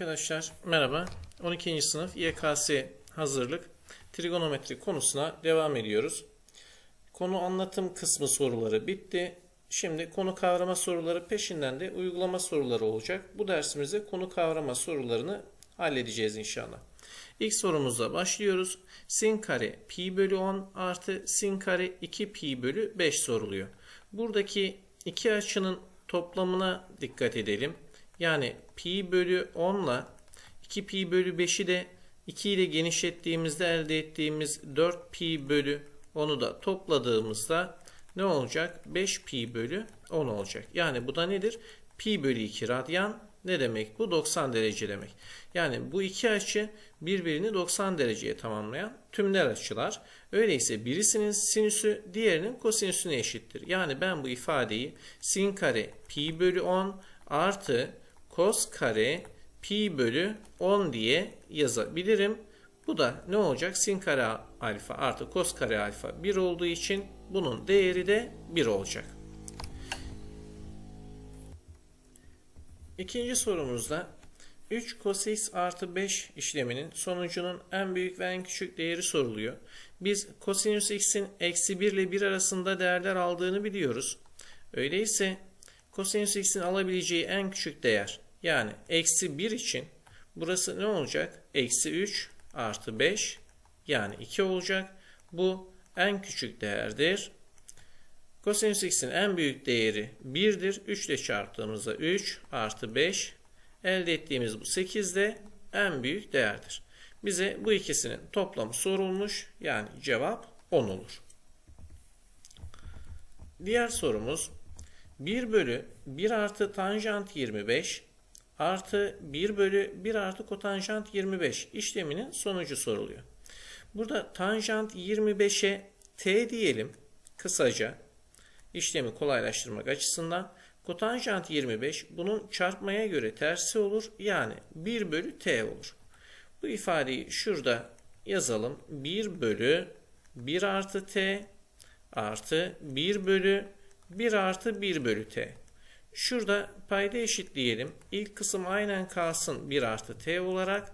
Arkadaşlar merhaba. 12. sınıf YKS hazırlık trigonometri konusuna devam ediyoruz. Konu anlatım kısmı soruları bitti. Şimdi konu kavrama soruları peşinden de uygulama soruları olacak. Bu dersimizde konu kavrama sorularını halledeceğiz inşallah. İlk sorumuzla başlıyoruz. Sin kare pi bölü 10 artı sin kare 2 pi bölü 5 soruluyor. Buradaki iki açının toplamına dikkat edelim. Yani pi bölü 10 ile 2 pi bölü 5'i de 2 ile genişlettiğimizde elde ettiğimiz 4 pi bölü 10'u da topladığımızda ne olacak? 5 pi bölü 10 olacak. Yani bu da nedir? Pi bölü 2 radyan ne demek bu? 90 derece demek. Yani bu iki açı birbirini 90 dereceye tamamlayan tümler açılar. Öyleyse birisinin sinüsü diğerinin kosinüsüne eşittir. Yani ben bu ifadeyi sin kare pi bölü 10 artı cos kare pi bölü 10 diye yazabilirim. Bu da ne olacak? Sin kare alfa artı cos kare alfa 1 olduğu için bunun değeri de 1 olacak. İkinci sorumuzda 3 cos x artı 5 işleminin sonucunun en büyük ve en küçük değeri soruluyor. Biz kosinüs x'in eksi 1 ile 1 arasında değerler aldığını biliyoruz. Öyleyse kosinüs x'in alabileceği en küçük değer yani eksi 1 için burası ne olacak? Eksi 3 artı 5 yani 2 olacak. Bu en küçük değerdir. Kosinüs x'in en büyük değeri 1'dir. 3 ile çarptığımızda 3 artı 5 elde ettiğimiz bu 8 de en büyük değerdir. Bize bu ikisinin toplamı sorulmuş. Yani cevap 10 olur. Diğer sorumuz 1 bölü 1 artı tanjant 25 artı 1 bölü 1 artı kotanjant 25 işleminin sonucu soruluyor. Burada tanjant 25'e t diyelim kısaca işlemi kolaylaştırmak açısından kotanjant 25 bunun çarpmaya göre tersi olur yani 1 bölü t olur. Bu ifadeyi şurada yazalım 1 bölü 1 artı t artı 1 bölü 1 artı 1 bölü t. Şurada payda eşitleyelim. İlk kısım aynen kalsın 1 artı t olarak.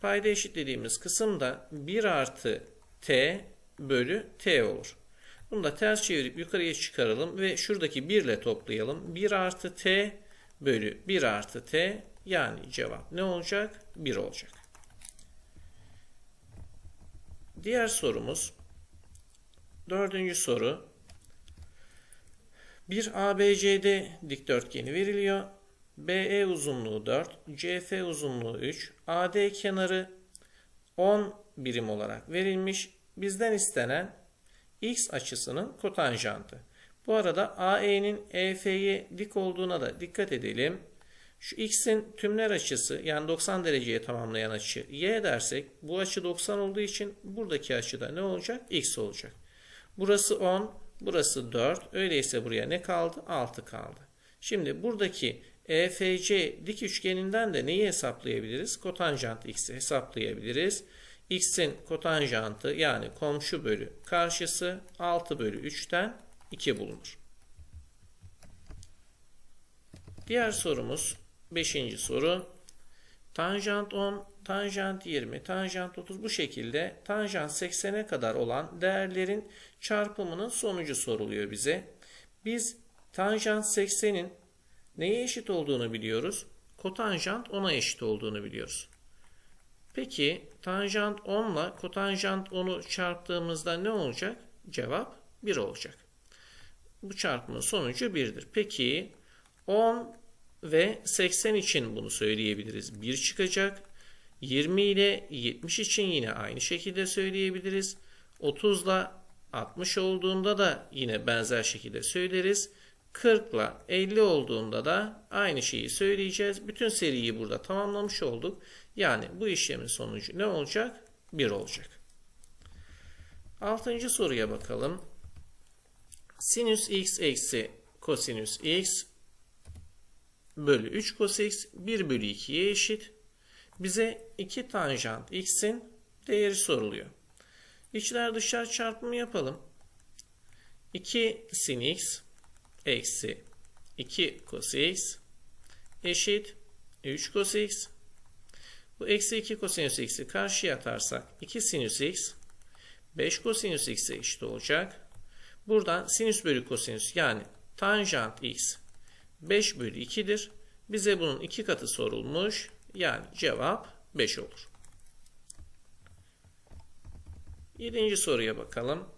Payda eşitlediğimiz kısım da 1 artı t bölü t olur. Bunu da ters çevirip yukarıya çıkaralım ve şuradaki 1 ile toplayalım. 1 artı t bölü 1 artı t yani cevap ne olacak? 1 olacak. Diğer sorumuz dördüncü soru. Bir ABCD dikdörtgeni veriliyor. BE uzunluğu 4, CF uzunluğu 3, AD kenarı 10 birim olarak verilmiş. Bizden istenen x açısının kotanjantı. Bu arada AE'nin EF'ye dik olduğuna da dikkat edelim. Şu x'in tümler açısı yani 90 dereceye tamamlayan açı y dersek bu açı 90 olduğu için buradaki açıda ne olacak? x olacak. Burası 10, burası 4. Öyleyse buraya ne kaldı? 6 kaldı. Şimdi buradaki EFC dik üçgeninden de neyi hesaplayabiliriz? Kotanjant x'i hesaplayabiliriz. x'in kotanjantı yani komşu bölü karşısı 6 bölü 3'ten 2 bulunur. Diğer sorumuz 5. soru. Tanjant 10, tanjant 20, tanjant 30 bu şekilde tanjant 80'e kadar olan değerlerin çarpımının sonucu soruluyor bize. Biz tanjant 80'in neye eşit olduğunu biliyoruz? Kotanjant 10'a eşit olduğunu biliyoruz. Peki tanjant 10 ile kotanjant 10'u çarptığımızda ne olacak? Cevap 1 olacak. Bu çarpımın sonucu 1'dir. Peki 10 ve 80 için bunu söyleyebiliriz. 1 çıkacak. 20 ile 70 için yine aynı şekilde söyleyebiliriz. 30 ile 60 olduğunda da yine benzer şekilde söyleriz. 40 ile 50 olduğunda da aynı şeyi söyleyeceğiz. Bütün seriyi burada tamamlamış olduk. Yani bu işlemin sonucu ne olacak? 1 olacak. Altıncı soruya bakalım. Sinüs x eksi kosinüs x bölü 3 cos x 1 bölü 2'ye eşit. Bize 2 tanjant x'in değeri soruluyor. İçler dışlar çarpımı yapalım. 2 sin x eksi 2 cos x eşit 3 cos x Bu eksi 2 kosinüs x'i karşıya atarsak 2 sinüs x 5 kosinüs x'e eşit olacak. Buradan sinüs bölü kosinüs yani tanjant x 5 bölü 2'dir. Bize bunun iki katı sorulmuş. Yani cevap 5 olur. Yedinci soruya bakalım.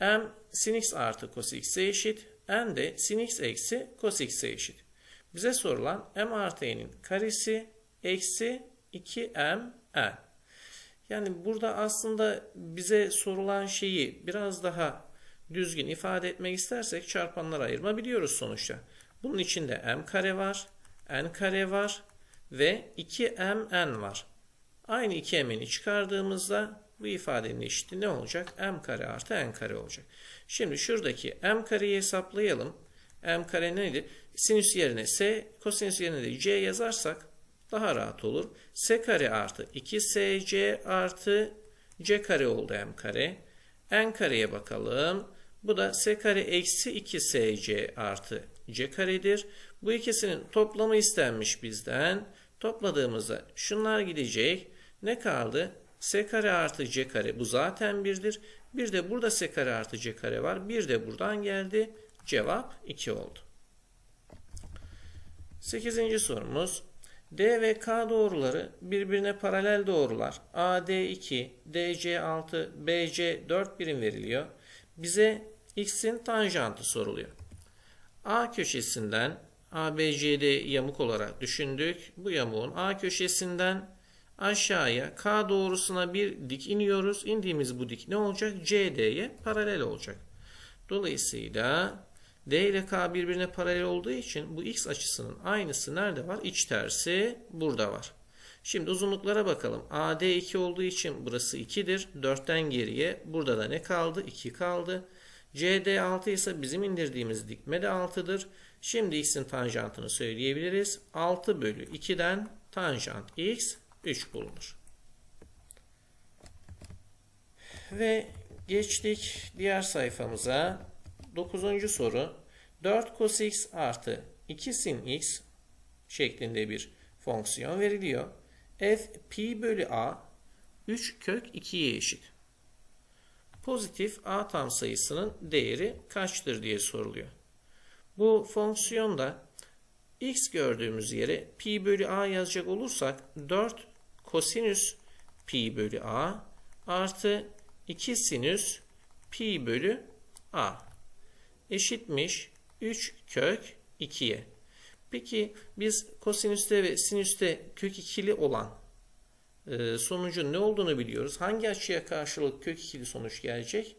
m sin x artı cos x'e eşit. n de sin x eksi cos x'e eşit. Bize sorulan m artı n'in karesi eksi 2m n. Yani burada aslında bize sorulan şeyi biraz daha düzgün ifade etmek istersek çarpanlara ayırma biliyoruz sonuçta. Bunun içinde m kare var, n kare var ve 2mn var. Aynı 2m'ni çıkardığımızda bu ifadenin eşiti ne olacak? m kare artı n kare olacak. Şimdi şuradaki m kareyi hesaplayalım. m kare neydi? Sinüs yerine s, kosinüs yerine de c yazarsak daha rahat olur. s kare artı 2sc artı c kare oldu m kare. n kareye bakalım. Bu da s kare eksi 2sc artı c karedir. Bu ikisinin toplamı istenmiş bizden. Topladığımızda şunlar gidecek. Ne kaldı? s kare artı c kare bu zaten birdir. Bir de burada s kare artı c kare var. Bir de buradan geldi. Cevap 2 oldu. 8. sorumuz. D ve K doğruları birbirine paralel doğrular. AD2, DC6, BC4 birim veriliyor. Bize x'in tanjantı soruluyor. A köşesinden ABCD yamuk olarak düşündük. Bu yamuğun A köşesinden aşağıya K doğrusuna bir dik iniyoruz. İndiğimiz bu dik ne olacak? CD'ye paralel olacak. Dolayısıyla D ile K birbirine paralel olduğu için bu x açısının aynısı nerede var? İç tersi burada var. Şimdi uzunluklara bakalım. AD 2 olduğu için burası 2'dir. 4'ten geriye burada da ne kaldı? 2 kaldı. CD 6 ise bizim indirdiğimiz dikme de 6'dır. Şimdi x'in tanjantını söyleyebiliriz. 6 bölü 2'den tanjant x 3 bulunur. Ve geçtik diğer sayfamıza. 9. soru 4 cos x artı 2 sin x şeklinde bir fonksiyon veriliyor. f pi bölü a 3 kök 2'ye eşit. Pozitif a tam sayısının değeri kaçtır diye soruluyor. Bu fonksiyonda x gördüğümüz yere pi bölü a yazacak olursak 4 kosinüs pi bölü a artı 2 sinüs pi bölü a eşitmiş 3 kök 2'ye. Peki biz kosinüste ve sinüste kök ikili olan e, sonucun ne olduğunu biliyoruz. Hangi açıya karşılık kök ikili sonuç gelecek?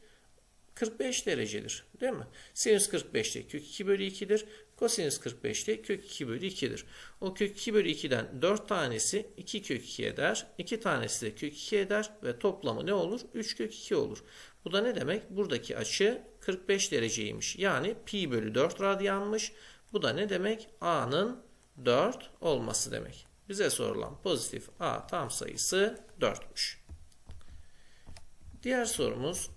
45 derecedir. Değil mi? Sinüs 45'te kök 2 bölü 2'dir. Kosinüs 45'te kök 2 bölü 2'dir. O kök 2 bölü 2'den 4 tanesi 2 kök 2 eder. 2 tanesi de kök 2 eder. Ve toplamı ne olur? 3 kök 2 olur. Bu da ne demek? Buradaki açı 45 dereceymiş. Yani pi bölü 4 radyanmış. Bu da ne demek? A'nın 4 olması demek. Bize sorulan pozitif A tam sayısı 4'müş. Diğer sorumuz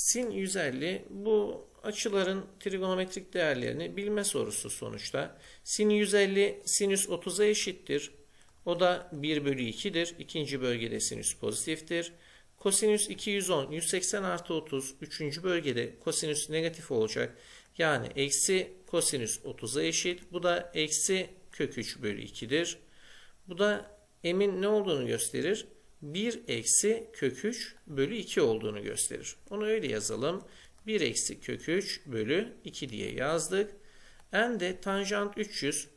sin 150 bu açıların trigonometrik değerlerini bilme sorusu sonuçta. Sin 150 sinüs 30'a eşittir. O da 1 bölü 2'dir. İkinci bölgede sinüs pozitiftir. Kosinüs 210, 180 artı 30. Üçüncü bölgede kosinüs negatif olacak. Yani eksi kosinüs 30'a eşit. Bu da eksi kök 3 bölü 2'dir. Bu da m'in ne olduğunu gösterir? 1 eksi kök 3 bölü 2 olduğunu gösterir. Onu öyle yazalım. 1 eksi kök 3 bölü 2 diye yazdık. n de tanjant 300,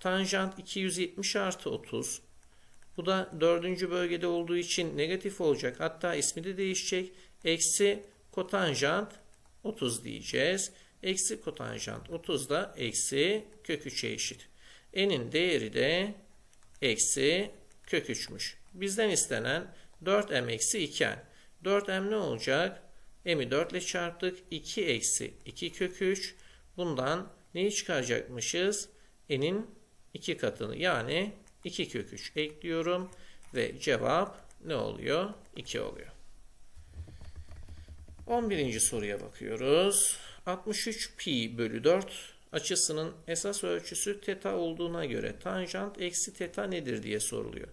tanjant 270 artı 30. Bu da dördüncü bölgede olduğu için negatif olacak. Hatta ismi de değişecek. Eksi kotanjant 30 diyeceğiz. Eksi kotanjant 30 da eksi kök 3'e eşit. N'in değeri de eksi kök 3'müş. Bizden istenen 4m eksi 2n. 4m ne olacak? m'i 4 ile çarptık. 2 eksi 2 kök 3. Bundan neyi çıkaracakmışız? n'in 2 katını yani 2 kök 3 ekliyorum. Ve cevap ne oluyor? 2 oluyor. 11. soruya bakıyoruz. 63 pi bölü 4 açısının esas ölçüsü teta olduğuna göre tanjant eksi teta nedir diye soruluyor.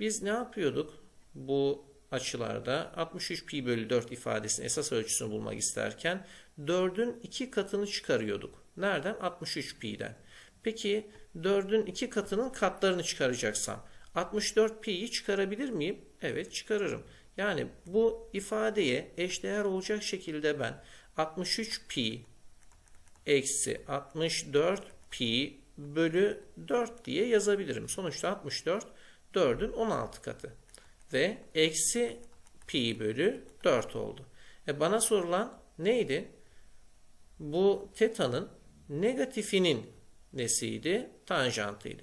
Biz ne yapıyorduk? Bu açılarda 63 pi bölü 4 ifadesinin esas ölçüsünü bulmak isterken 4'ün 2 katını çıkarıyorduk. Nereden? 63 pi'den. Peki 4'ün 2 katının katlarını çıkaracaksam 64 pi'yi çıkarabilir miyim? Evet çıkarırım. Yani bu ifadeye eşdeğer olacak şekilde ben 63 pi eksi 64 pi bölü 4 diye yazabilirim. Sonuçta 64 4'ün 16 katı ve eksi pi bölü 4 oldu. E bana sorulan neydi? Bu teta'nın negatifinin nesiydi? Tanjantıydı.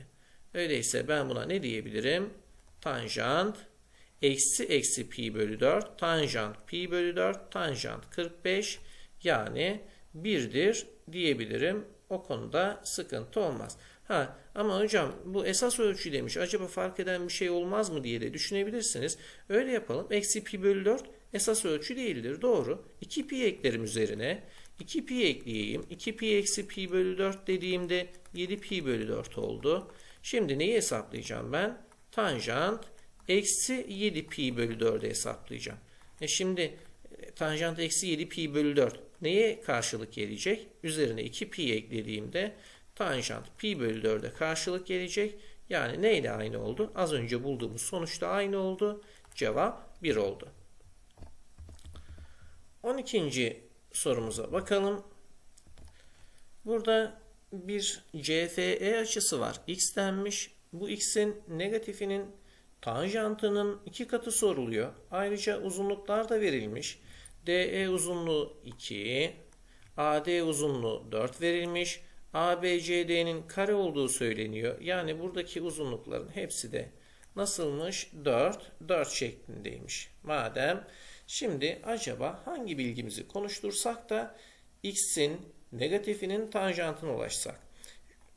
Öyleyse ben buna ne diyebilirim? Tanjant eksi eksi pi bölü 4 tanjant pi bölü 4 tanjant 45 yani 1'dir diyebilirim. O konuda sıkıntı olmaz. Ha ama hocam bu esas ölçü demiş. Acaba fark eden bir şey olmaz mı diye de düşünebilirsiniz. Öyle yapalım. Eksi pi bölü 4 esas ölçü değildir. Doğru. 2 pi eklerim üzerine. 2 pi ekleyeyim. 2 pi eksi pi bölü 4 dediğimde 7 pi bölü 4 oldu. Şimdi neyi hesaplayacağım ben? Tanjant eksi 7 pi bölü 4'ü hesaplayacağım. E şimdi e, tanjant eksi 7 pi bölü 4 neye karşılık gelecek? Üzerine 2 pi eklediğimde tanjant pi bölü 4'e karşılık gelecek. Yani neyle aynı oldu? Az önce bulduğumuz sonuçta aynı oldu. Cevap 1 oldu. 12. sorumuza bakalım. Burada bir CFE açısı var. X denmiş. Bu x'in negatifinin tanjantının iki katı soruluyor. Ayrıca uzunluklar da verilmiş. DE uzunluğu 2, AD uzunluğu 4 verilmiş. ABCD'nin kare olduğu söyleniyor. Yani buradaki uzunlukların hepsi de nasılmış? 4, 4 şeklindeymiş. Madem şimdi acaba hangi bilgimizi konuştursak da x'in negatifinin tanjantına ulaşsak?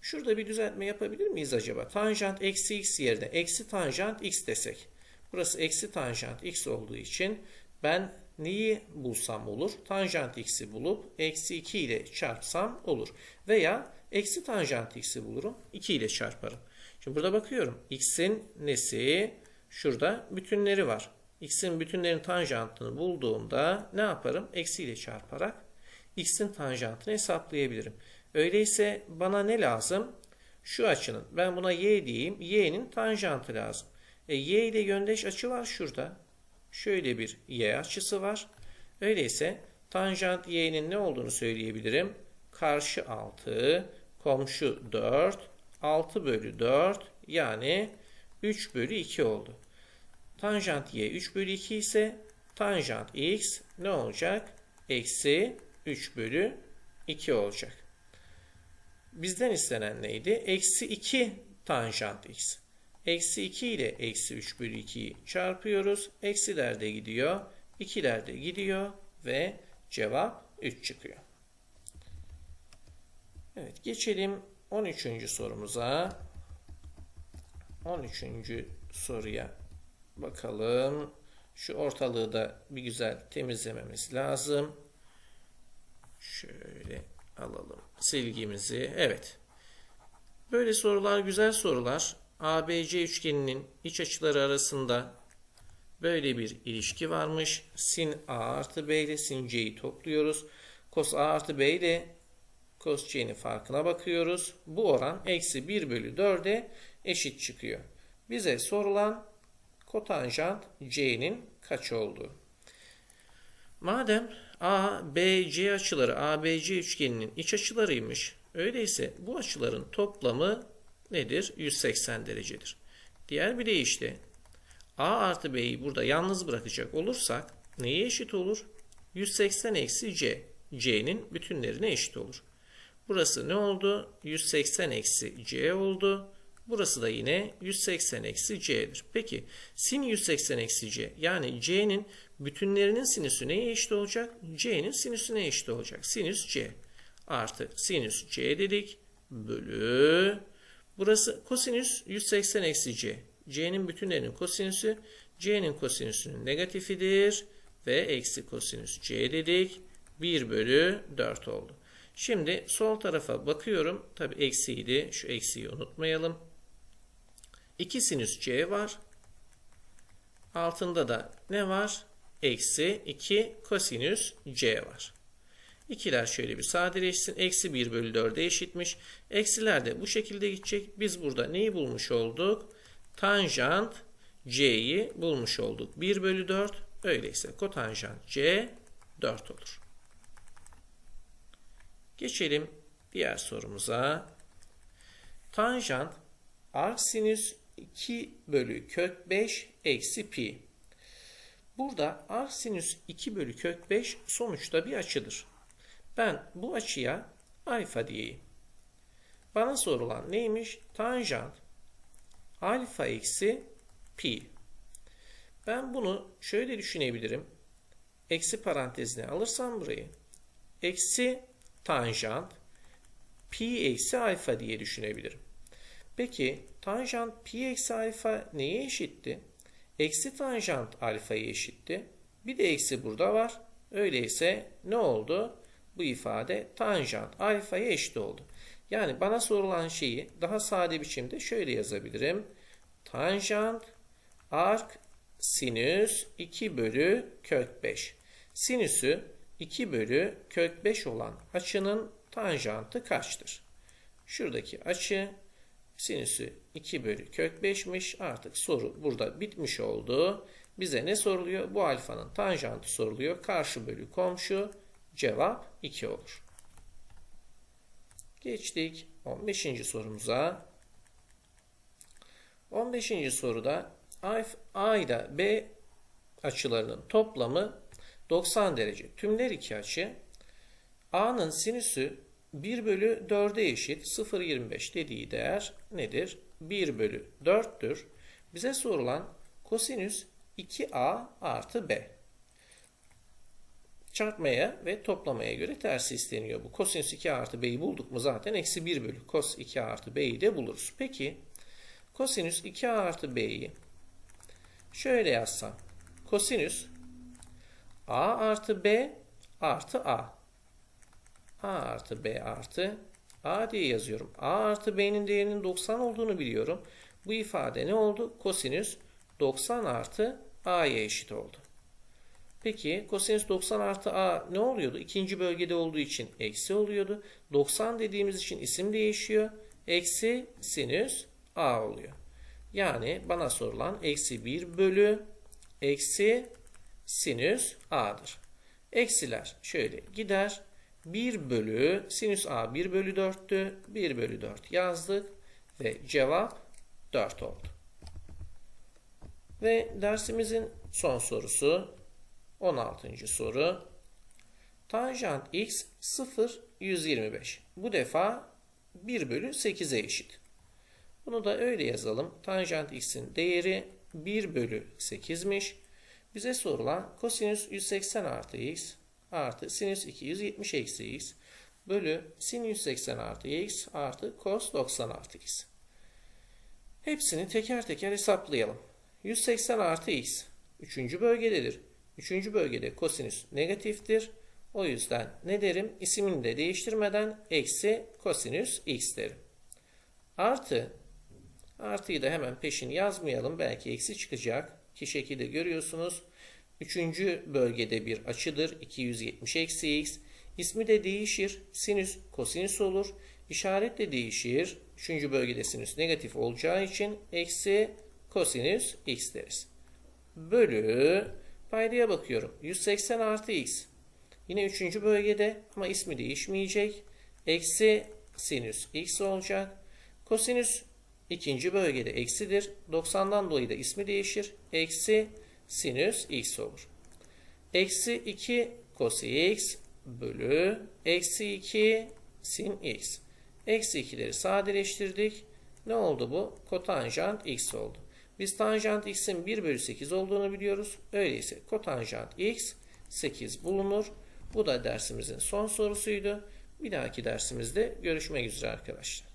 Şurada bir düzeltme yapabilir miyiz acaba? Tanjant eksi x yerine eksi tanjant x desek. Burası eksi tanjant x olduğu için ben neyi bulsam olur? Tanjant x'i bulup eksi 2 ile çarpsam olur. Veya eksi tanjant x'i bulurum 2 ile çarparım. Şimdi burada bakıyorum. x'in nesi? Şurada bütünleri var. x'in bütünlerin tanjantını bulduğumda ne yaparım? Eksi ile çarparak x'in tanjantını hesaplayabilirim. Öyleyse bana ne lazım? Şu açının. Ben buna y diyeyim. y'nin tanjantı lazım. E, y ile yöndeş açı var şurada. Şöyle bir y açısı var. Öyleyse tanjant y'nin ne olduğunu söyleyebilirim. Karşı 6, komşu 4, 6 bölü 4 yani 3 bölü 2 oldu. Tanjant y 3 bölü 2 ise tanjant x ne olacak? Eksi 3 bölü 2 olacak. Bizden istenen neydi? Eksi 2 tanjant x. Eksi 2 ile eksi 3 bölü 2'yi çarpıyoruz. Eksiler de gidiyor. 2'ler de gidiyor. Ve cevap 3 çıkıyor. Evet geçelim 13. sorumuza. 13. soruya bakalım. Şu ortalığı da bir güzel temizlememiz lazım. Şöyle alalım silgimizi. Evet. Böyle sorular güzel sorular. ABC üçgeninin iç açıları arasında böyle bir ilişki varmış. Sin A artı B ile sin C'yi topluyoruz. Cos A artı B ile cos C'nin farkına bakıyoruz. Bu oran eksi 1 bölü 4'e eşit çıkıyor. Bize sorulan kotanjant C'nin kaç olduğu. Madem A, B, C açıları ABC üçgeninin iç açılarıymış. Öyleyse bu açıların toplamı nedir? 180 derecedir. Diğer bir deyişle A artı B'yi burada yalnız bırakacak olursak neye eşit olur? 180 eksi C. C'nin bütünlerine eşit olur. Burası ne oldu? 180 eksi C oldu. Burası da yine 180 eksi c'dir. Peki sin 180 eksi c yani c'nin bütünlerinin sinüsü neye eşit olacak? c'nin sinüsüne eşit olacak. Sinüs c artı sinüs c dedik bölü burası kosinüs 180 eksi c. c'nin bütünlerinin kosinüsü c'nin kosinüsünün negatifidir ve eksi kosinüs c dedik. 1 bölü 4 oldu. Şimdi sol tarafa bakıyorum. Tabi eksiydi. Şu eksiyi unutmayalım. 2 sinüs c var. Altında da ne var? Eksi 2 kosinüs c var. İkiler şöyle bir sadeleşsin. Eksi 1 bölü 4'e eşitmiş. Eksiler de bu şekilde gidecek. Biz burada neyi bulmuş olduk? Tanjant c'yi bulmuş olduk. 1 bölü 4. Öyleyse kotanjant c 4 olur. Geçelim diğer sorumuza. Tanjant arcsinüs 2 bölü kök 5 eksi pi. Burada arcsinüs 2 bölü kök 5 sonuçta bir açıdır. Ben bu açıya alfa diyeyim. Bana sorulan neymiş? Tanjant alfa eksi pi. Ben bunu şöyle düşünebilirim. Eksi parantezine alırsam burayı. Eksi tanjant pi eksi alfa diye düşünebilirim. Peki tanjant pi eksi alfa neye eşitti? Eksi tanjant alfaya eşitti. Bir de eksi burada var. Öyleyse ne oldu? Bu ifade tanjant alfaya eşit oldu. Yani bana sorulan şeyi daha sade biçimde şöyle yazabilirim. Tanjant arc sinüs 2 bölü kök 5. Sinüsü 2 bölü kök 5 olan açının tanjantı kaçtır? Şuradaki açı sinüsü 2 bölü kök 5'miş. Artık soru burada bitmiş oldu. Bize ne soruluyor? Bu alfanın tanjantı soruluyor. Karşı bölü komşu. Cevap 2 olur. Geçtik 15. sorumuza. 15. soruda A ile B açılarının toplamı 90 derece. Tümler iki açı. A'nın sinüsü 1 bölü 4'e eşit 0,25 dediği değer nedir? 1 bölü 4'tür. Bize sorulan kosinüs 2A artı B. Çarpmaya ve toplamaya göre tersi isteniyor bu. Kosinüs 2 artı B'yi bulduk mu zaten eksi 1 bölü kos 2 artı B'yi de buluruz. Peki kosinüs 2 artı B'yi şöyle yazsam. Kosinüs A artı B artı A. A artı B artı A diye yazıyorum. A artı B'nin değerinin 90 olduğunu biliyorum. Bu ifade ne oldu? Kosinüs 90 artı A'ya eşit oldu. Peki kosinüs 90 artı A ne oluyordu? İkinci bölgede olduğu için eksi oluyordu. 90 dediğimiz için isim değişiyor. Eksi sinüs A oluyor. Yani bana sorulan eksi 1 bölü eksi sinüs A'dır. Eksiler şöyle gider. 1 bölü sinüs A 1 bölü 4'tü. 1 bölü 4 yazdık ve cevap 4 oldu. Ve dersimizin son sorusu 16. soru. Tanjant x 0 125. Bu defa 1 bölü 8'e eşit. Bunu da öyle yazalım. Tanjant x'in değeri 1 bölü 8'miş. Bize sorulan kosinüs 180 artı x artı sinüs 270 eksi x bölü sin 180 artı x artı cos 90 artı x. Hepsini teker teker hesaplayalım. 180 artı x 3. bölgededir. 3. bölgede kosinüs negatiftir. O yüzden ne derim? İsmini de değiştirmeden eksi kosinüs x derim. Artı artıyı da hemen peşin yazmayalım. Belki eksi çıkacak ki şekilde görüyorsunuz. Üçüncü bölgede bir açıdır. 270 eksi x. İsmi de değişir. Sinüs kosinüs olur. İşaret de değişir. Üçüncü bölgede sinüs negatif olacağı için eksi kosinüs x deriz. Bölü paydaya bakıyorum. 180 artı x. Yine üçüncü bölgede ama ismi değişmeyecek. Eksi sinüs x olacak. Kosinüs ikinci bölgede eksidir. 90'dan dolayı da ismi değişir. Eksi sinüs x olur. Eksi 2 cosx bölü eksi 2 sin x. Eksi 2'leri sadeleştirdik. Ne oldu bu? Kotanjant x oldu. Biz tanjant x'in 1 bölü 8 olduğunu biliyoruz. Öyleyse kotanjant x 8 bulunur. Bu da dersimizin son sorusuydu. Bir dahaki dersimizde görüşmek üzere arkadaşlar.